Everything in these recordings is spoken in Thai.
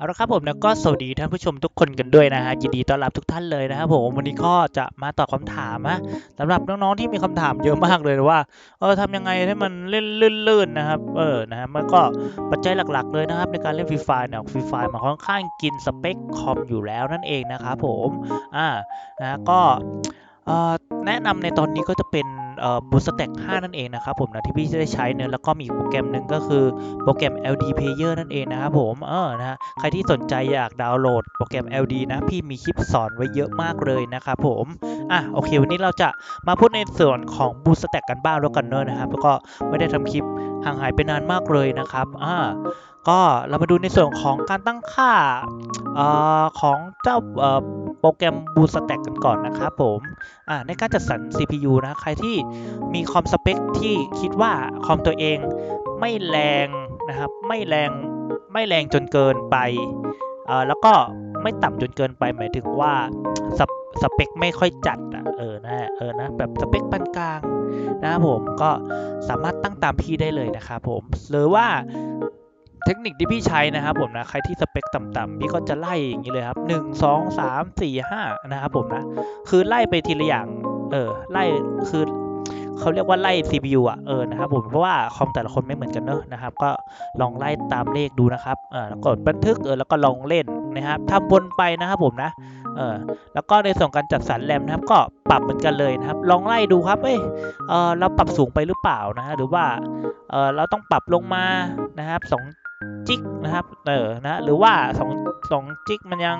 เอาละครับผมแล้วก็สวัสดีท่านผู้ชมทุกคนกันด้วยนะฮะยินดีต้อนรับทุกท่านเลยนะครับผมวันนี้ก็จะมาตอบคำถามนะสำหรับน้องๆที่มีคำถามเยอะมากเลยว่าเออทำยังไงให้มันเล่นลื่นๆนะครับเออนะฮะมันก็ปัจจัยหลักๆเลยนะครับในการเล่นฟรีไฟเนี่ยฟรีไฟมันค่อนข้างกินสเปคคอมอยู่แล้วนั่นเองนะครับผมอ่านะก็แนะนำในตอนนี้ก็จะเป็น เอ่อ BootStack 5นั่นเองนะครับผมนะที่พี่จะได้ใช้เนอะแล้วก็มีอีกโปรแกรมหนึ่งก็คือโปรแกรม LD Player นั่นเองนะครับผมเออนะฮะใครที่สนใจอยากดาวน์โหลดโปรแกรม LD นะพี่มีคลิปสอนไว้เยอะมากเลยนะครับผมอะโอเค วันนี้เราจะมาพูดในส่วนของ BoostStack กันบ้างแล้วกันเนอะนะครับแล้วก็ไม่ได้ทำคลิปห่างหายไปนานมากเลยนะครับอ่าก็เรามาดูในส่วนของการตั้งค่าเอ่อของเจ้าเอ่อ โปรแกรม BoostStack กันก่อนนะครับผมในการจัดสรร CPU นะ ใครที่มีคอมสเปคที่คิดว่าคอมตัวเองไม่แรงนะครับ ไม่แรงไม่แรงจนเกินไป แล้วก็ไม่ต่ำจนเกินไปหมายถึงว่าสเปสเปคไม่ค่อยจัดอะเออนะเออนะแบบสเปคปานกลางนะครับผมก็สามารถตั้งตามพี่ได้เลยนะครับผมหรือว่า เทคนิคที่พี่ใช้นะครับผมนะใครที่สเปคต่ำๆพี่ก็จะไล่อย่างนี้เลยครับหนึ่งสองสามสี่ห้านะครับผมนะคือไล่ไปทีละอย่างเออไล่คือเขาเรียกว่าไล่ CPU อะเออนะครับผมเพราะว่าคอมแต่ละคนไม่เหมือนกันเนอะนะครับ ก็ลองไล่ตามเลขดูนะครับเออแล้วกดบันทึกเออแล้วก็ลองเล่นนะครับทำบนไปนะครับผมนะเออแล้วก็ในส่วนการจัดสรรแรมนะครับ ก็ปรับเหมือนกันเลยนะครับ ลองไล่ดูครับเอ้ยเออเราปรับสูงไปหรือเปล่านะฮะหรือว่าเออเราต้องปรับลงมานะครับสอง จิกนะครับเออนะหรือว่าสองสองจิกมันยัง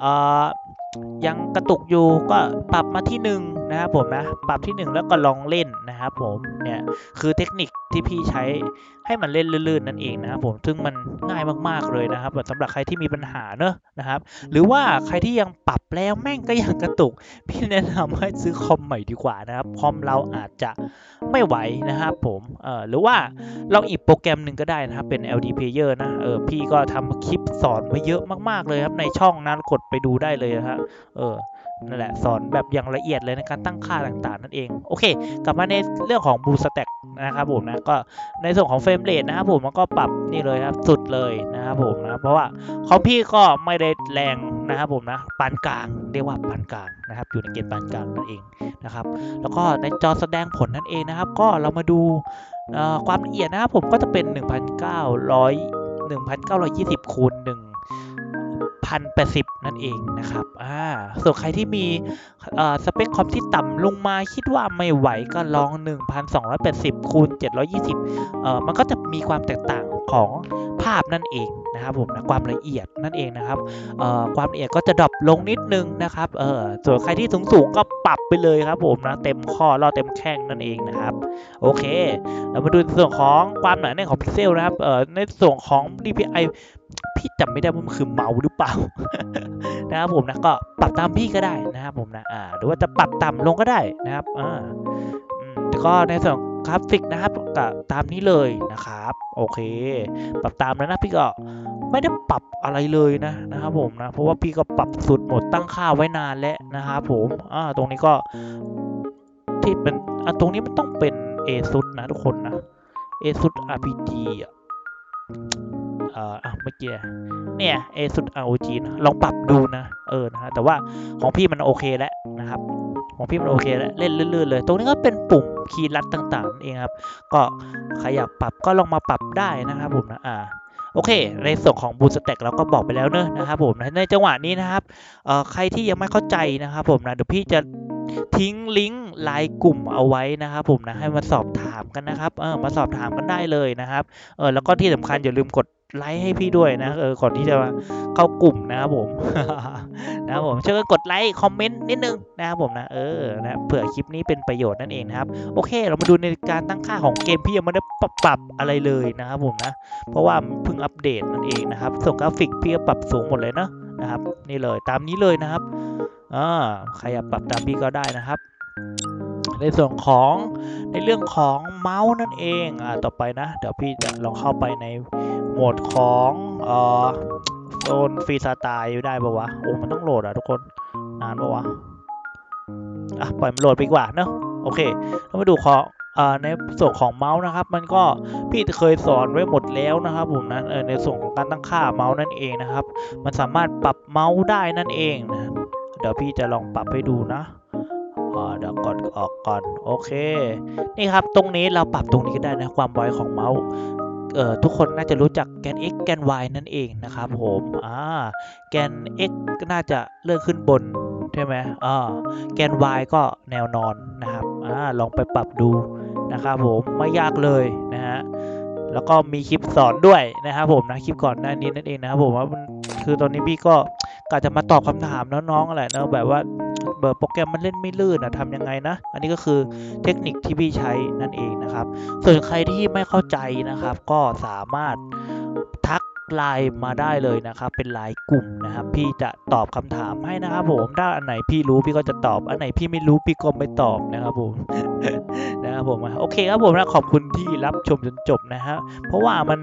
เออยังกระตุกอยู่ก็ปรับมาที่หนึ่งนะครับผมนะปรับที่หนึ่งแล้วก็ลองเล่นนะครับผมเนี่ยคือเทคนิคที่พี่ใช้ให้มันเล่นลื่นๆนั่นเองนะครับผมซึ่งมันง่ายมากๆเลยนะครับสำหรับใครที่มีปัญหาเนอะนะครับ หรือว่าใครที่ยังปรับแล้วแม่งก็ยังกระตุก พี่แนะนำให้ซื้อคอมใหม่ดีกว่านะครับคอมเราอาจจะไม่ไหวนะครับผมเออหรือว่าลองอีกโปรแกรมหนึ่งก็ได้นะครับเป็น LD Player นะเออพี่ก็ทำคลิปสอนไว้เยอะมากๆเลยครับในช่องนั้นกดไปดูได้เลยนะครับเออนั่นแหละสอนแบบอย่างละเอียดเลยในการตั้งค่าต่างๆนั่นเองโอเค กลับมาในเรื่องของ Blue Stack นะครับผมนะก็ในส่วนของเฟรมเรทนะครับผมมันก็ปรับนี่เลยครับสุดเลยนะครับผมนะเพราะว่าของพี่ก็ไม่ได้แรงนะครับผมนะปานกลางเรียกว่าปานกลางนะครับ อยู่ในเกณฑ์ปานกลางนั่นเองนะครับ แล้วก็ในจอแสดงผลนั่นเองนะครับ ก็เรามาดูความละเอียดนะครับผมก็จะเป็น 1,900 1,920คูณ1 1080 นั่นเองนะครับอ่าส่วนใครที่มีสเปคคอมที่ต่ำลงมาคิดว่าไม่ไหวก็ลอง 1280คูณ720เอ่อมันก็จะมีความแตกต่างของภาพนั่นเองนะครับผมนะความละเอียดนั่นเองนะครับเอ่อความละเอียดก็จะดรอปลงนิดนึงนะครับเออส่วนใครที่สูงสูงๆก็ปรับไปเลยครับผมนะเต็มข้อรอเต็มแข้งนั่นเองนะครับโอเคเรามาดูในส่วนของความหนาแน่นของพิกเซลนะครับเอ่อในส่วนของ DPI พี่จำไม่ได้ว่ามันคือเมาหรือเปล่านะครับผมนะก็ปรับตามพี่ก็ได้นะครับผมนะอ่าหรือว่าจะปรับต่ำลงก็ได้นะครับอ่าอืมแต่ก็ในส่วนกราฟิกนะครับก็ตามนี้เลยนะครับ โอเค ปรับตามแล้วนะพี่ก็ไม่ได้ปรับอะไรเลยนะนะครับผมนะเพราะว่าพี่ก็ปรับสุดหมดตั้งค่าไว้นานแล้วนะครับผมอ่าตรงนี้ก็ที่เป็นอะตรงนี้มันต้องเป็น ASUS นะทุกคนนะ ASUS RPG อะ เอ่อเมื่อกี้เนี่ยเอสุด ROG นะลองปรับดูนะเออนะฮะแต่ว่าของพี่มันโอเคแล้วนะครับของพี่มันโอเคแล้วเล่นลื่นๆเลย ตรงนี้ก็เป็นปุ่มคีย์ลัดต่างๆเองครับ ก็ใครอยากปรับก็ลองมาปรับได้นะครับผมนะอ่าโอเค ในส่วนของบูสแต็กเราก็บอกไปแล้วเนอะนะครับผมในจังหวะนี้นะครับเอ่อใครที่ยังไม่เข้าใจนะครับผมนะเดี๋ยวพี่จะทิ้งลิงก์ไลน์กลุ่มเอาไว้นะครับผมนะให้มาสอบถามกันนะครับเออมาสอบถามกันได้เลยนะครับเออแล้วก็ที่สำคัญอย่าลืมกด ไลค์ให้พี่ด้วยนะเออก่อนที่จะเข้ากลุ่มนะครับผมนะครับผมช่วยกดไลค์คอมเมนต์นิดนึงนะครับผมนะเออนะเผื่อคลิปนี้เป็นประโยชน์นั่นเองครับ โอเค เรามาดูในการตั้งค่าของเกมพี่ยังไม่ได้ปรับปรับอะไรเลยนะครับผมนะ เพราะว่าเพิ่งอัปเดตนั่นเองนะครับ ส่วนกราฟิกพี่ก็ปรับสูงหมดเลยเนะนะครับ นี่เลยตามนี้เลยนะครับอ่าใครอยากปรับตามพี่ก็ได้นะครับในส่วนของในเรื่องของเมาส์นั่นเองอ่าต่อไปนะ เดี๋ยวพี่จะลองเข้าไปใน มดของเอ่อโซนฟรีสไตล์ได้ปะวะ โอ้ มันต้องโหลดอะทุกคน นานปะวะ อะ ปล่อยมันโหลดไปกว่าเนอะโอเค เรามาดูขอเอ่อในส่วนของเมาส์นะครับ มันก็พี่เคยสอนไว้หมดแล้วนะครับผมนะในส่วนของการตั้งค่าเมาส์นั่นเองนะครับ มันสามารถปรับเมาส์ได้นั่นเองนะเดี๋ยวพี่จะลองปรับให้ดูนะอ่าเดี๋ยวกดออกก่อนโอเค นี่ครับตรงนี้เราปรับตรงนี้ก็ได้นะความไวของเมาส์ ทุกคนน่าจะรู้จักแกน x แกน y นั่นเองนะครับผมอ่าแกน x ก็น่าจะเลื่อนขึ้นบนใช่ไหมอ่าแกน y ก็แนวนอนนะครับอ่าลองไปปรับดูนะครับผมไม่ยากเลยนะฮะแล้วก็มีคลิปสอนด้วยนะครับผมนะคลิปก่อนหน้านี้นั่นเองนะครับผมว่าคือตอนนี้พี่ก็กะจะมาตอบคำถามน้องๆแหละเนอะแบบว่า เบอร์โปรแกรมมันเล่นไม่ลื่นอะทำยังไงนะ อันนี้ก็คือเทคนิคที่พี่ใช้นั่นเองนะครับ ส่วนใครที่ไม่เข้าใจนะครับ ก็สามารถทักไลน์มาได้เลยนะครับ เป็นไลน์กลุ่มนะครับ พี่จะตอบคำถามให้นะครับผมถ้าอันไหนพี่รู้พี่ก็จะตอบ อันไหนพี่ไม่รู้พี่ก็ไม่ตอบนะครับผมนะครับผมโอเคครับผมนะขอบคุณที่รับชมจนจบนะฮะเพราะว่ามัน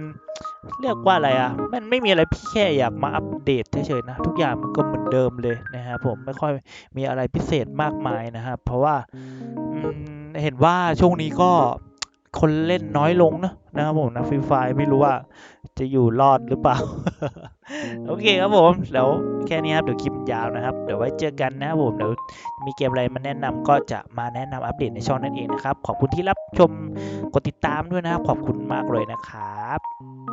เรียกว่าอะไรอะ มันไม่มีอะไรพี่แค่อยากมาอัปเดตเฉยๆนะ ทุกอย่างมันก็เหมือนเดิมเลยนะฮะผมไม่ค่อยมีอะไรพิเศษมากมายนะครับ เพราะว่าเห็นว่าช่วงนี้ก็คนเล่นน้อยลงนะนะครับผมนะฟรีไฟไม่รู้ว่าจะอยู่รอดหรือเปล่า โอเคครับผม แล้วแค่นี้ครับ เดี๋ยวคลิปยาวนะครับ เดี๋ยวไว้เจอกันนะครับผม เดี๋ยวมีเกมอะไรมาแนะนำก็จะมาแนะนำอัปเดตในช่องนั่นเองนะครับ ขอบคุณที่รับชม กดติดตามด้วยนะครับ ขอบคุณมากเลยนะครับ